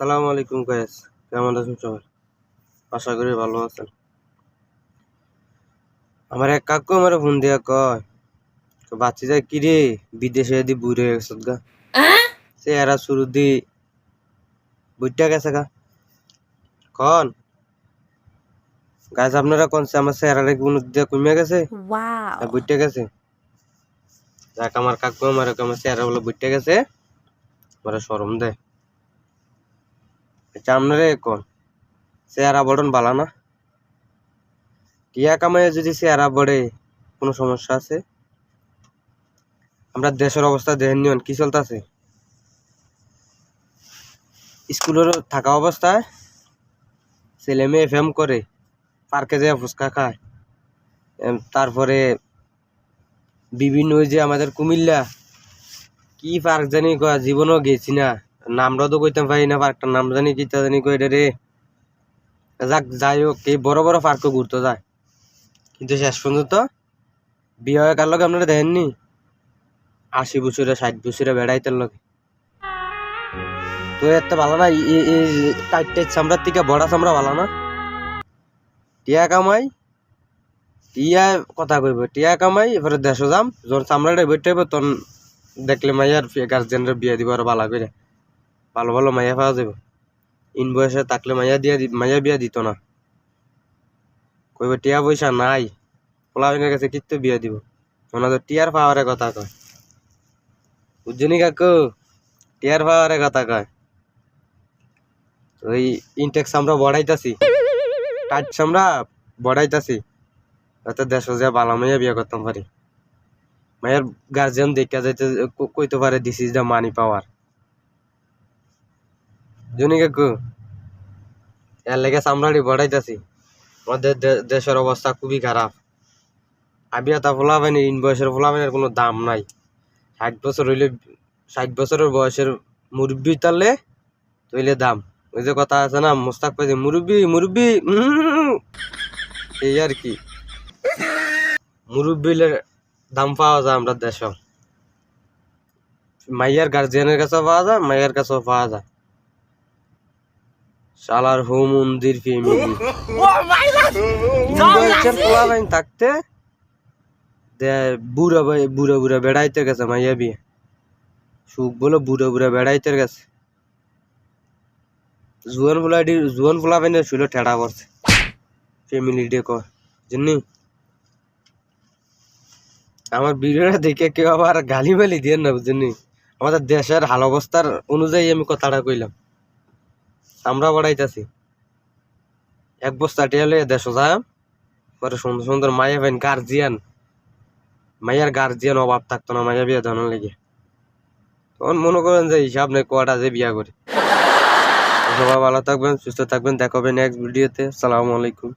সালাম আলাইকুম গাইস কেমন আছেন সবাই? আশা করি ভালো আছেন। আমার এক কাকু আমার ফোন দিয়া কয় বাচ্চি যায় কি রে? বিদেশে যদি বুড়ে গেছে গা। সে এরা শুরু দি বুঝটা গেছে গা। কন গাছ আপনারা কোন আমার চেহারা কোন দিয়া কমে গেছে? Wow. বুঝতে গেছে। যাক আমার কাকু আমার আমার চেহারা বলে বুঝতে গেছে। আমার সরম দেয়। আপনারে কোন চেহারা বড়ন বালা না। টিয়া কামাইয়ে যদি চেহারা বড়ে কোনো সমস্যা আছে? আমরা দেশের অবস্থা দেখেন নিয়ন কি চলতেছে? স্কুলের থাকা অবস্থায় ছেলে মেয়ে ফেম করে পার্কে যেয়ে ফুচকা খায়। তারপরে বিভিন্ন যে আমাদের কুমিল্লা, কি পার্ক জানি জীবনও গেছি না। নামটা তো কইতাম পারি না পার্কটার নাম জানি কি তা জানি কই রে যাক, যাই হোক, এই বড় বড় পার্কে ঘুরতে যায়। কিন্তু শেষ পর্যন্ত বিয়ে কার লগে আপনারা দেখেননি? আশি বছরে, ষাট বছরে বেড়াইতে লগে তো এত ভালো না, এই কাইটে চামড়ার থেকে বড়া চামড়া ভালো না? টিয়া কামাই, টিয়া কথা কইব, টিয়া কামাই এবারে দেশ যাম যখন চামড়াটা হইব, তখন দেখলে মাইয়ার গার্জেনরা বিয়ে দিব আর ভালো করে। ভালো ভালো মাইয়া পাওয়া যাবে। ইন বয়সে থাকলে মাইয়া দিয়া মাইয়া বিয়া দিত না। কইব, টিয়া পয়সা নাই। পোলাবিনের কাছে কিত্তে বিয়া দিব? ওনাদের টিয়ার পাওয়ারের কথা কয়। বুঝছনি কাকু? টিয়ার পাওয়ারের কথা কয়। ওই ইনটেক্স আমরা বড়াইতাছি টাচ আমরা বড়াইতাছি যাতে দেশ যা বালা মাইয়া বিয়া করতাম পারি মায়ের গার্জিয়ান দেখা যাইতে কইতে পারে this is the money power Johnny কাকু এর লেগে চামড়াটি বড়াইতাছি আমাদের দেশের অবস্থা খুবই খারাপ আবিয়াতা ফোলাবেনের ইন বয়সের ফোলাবেনের কোনো দাম নাই। ষাট বছর হইলে ষাট বছরের বয়সের মুরব্বি তাহলে তৈলে দাম। ওই যে কথা আছে না, মোস্তাক পাইছে মুরব্বি মুরব্বি এই আর কি মুরব্বিলের দাম পাওয়া যায় আমরা দেশ মাইয়ার গার্জিয়ানের কাছেও পাওয়া যায় মাইয়ার কাছেও পাওয়া যায় শালার হো মন্দির ফ্যামিলি পোলাপাইন থাকতে দে বুড়া ভাই বুড়া বুড়া বেড়াইতে গেছে মাইয়া বিয়ে। সুখ বলে বুড়া বুড়া বেড়াইতে গেছে। জুয়ান ফুলাডি জুয়ান ফুলাপাইনের ছিল ঠেড়া করছে। ফ্যামিলি ডে কর জানি আমার ভিডিওটা দেখে কেউ আবার গালি মালি দিয়ে না বুঝলি আমাদের দেশের হাল অবস্থার অনুযায়ী আমি কথাটা কইলাম। আমরা বাড়াইতেছি। এক বস্তা টেলে দেশো যা, পরে সুন্দর সুন্দর মায়া পেন গার্জিয়ান মায়ের গার্জিয়ান অভাব থাকতো না মায়া বিয়ে ধরনের লেগে। তখন মনে করেন যে হিসাব নেই কোয়াটা যে বিয়া করে। সবাই ভালো থাকবেন, সুস্থ থাকবেন দেখাবেন নেক্সট ভিডিওতে সালামু আলাইকুম।